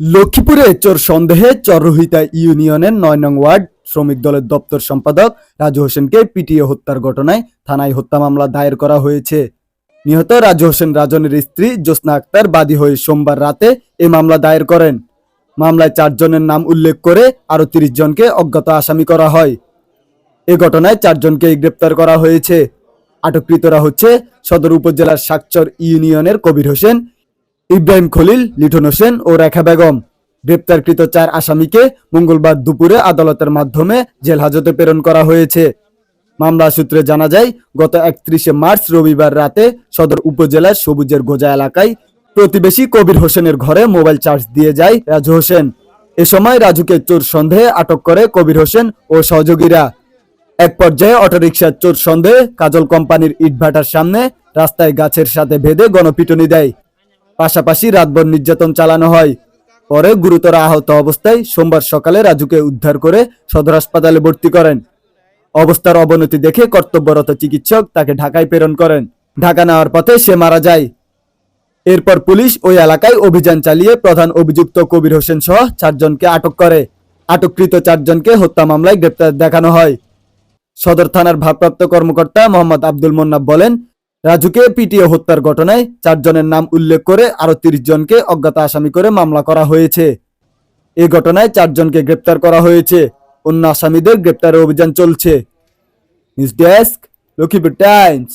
লক্ষ্মীপুরে চোর সন্দেহে চররোহিতা ইউনিয়নের নয় নং ওয়ার্ড শ্রমিক দলের দপ্তর সম্পাদক রাজু হোসেনকে পিটিয়ে হত্যার ঘটনায় থানায় হত্যা মামলা দায়ের করা হয়েছে। নিহত রাজু হোসেন রাজনের স্ত্রী জ্যোৎস্না আক্তার বাদী হয়ে সোমবার রাতে এ মামলা দায়ের করেন। মামলায় চারজনের নাম উল্লেখ করে আরও তিরিশ জনকে অজ্ঞাত আসামি করা হয়। এ ঘটনায় চারজনকে গ্রেপ্তার করা হয়েছে। আটককৃতরা হচ্ছে সদর উপজেলার সাকচর ইউনিয়নের কবির হোসেন ইব্রাহিম খলিল, লিটন হোসেন ও রেখা বেগম। গ্রেপ্তারকৃত চার আসামিকে মঙ্গলবার দুপুরে আদালতের মাধ্যমে জেল হাজতে প্রেরণ করা হয়েছে। মামলা সূত্রে জানা যায়, গত একত্রিশে মার্চ রবিবার রাতে সদর উপজেলার সবুজের গোজা এলাকায় প্রতিবেশী কবির হোসেনের ঘরে মোবাইল চার্জ দিয়ে যায় রাজু হোসেন। এ সময় রাজুকে চোর সন্দেহে আটক করে কবির হোসেন ও সহযোগীরা। এক পর্যায়ে অটোরিকশার চোর সন্দেহে কাজল কোম্পানির ইটভাটার সামনে রাস্তায় গাছের সাথে বেঁধে গণপিটুনি দেয়। পাশাপাশি রাতভর নির্যাতন চালানো হয়। পরে গুরুতর আহত অবস্থায় সোমবার সকালে রাজুকে উদ্ধার করে সদর হাসপাতালে ভর্তি করেন। অবস্থার অবনতি দেখে কর্তব্যরত চিকিৎসক তাকে ঢাকায় প্রেরণ করেন। ঢাকা নেওয়ার পথে সে মারা যায়। এরপর পুলিশ ওই এলাকায় অভিযান চালিয়ে প্রধান অভিযুক্ত কবির হোসেন সহ চারজনকে আটক করে। আটককৃত চারজনকে হত্যা মামলায় গ্রেপ্তার দেখানো হয়। সদর থানার ভারপ্রাপ্ত কর্মকর্তা মোহাম্মদ আব্দুল মোন্নাব বলেন রাজুকে পিটিয়ে হত্যার ঘটনায় চারজনের নাম উল্লেখ করে আরও তিরিশ জনকে অজ্ঞাত আসামি করে মামলা করা হয়েছে। এ ঘটনায় চারজনকে গ্রেপ্তার করা হয়েছে। অন্য আসামিদের গ্রেপ্তারের অভিযান চলছে। News desk, Lakshmipur Times.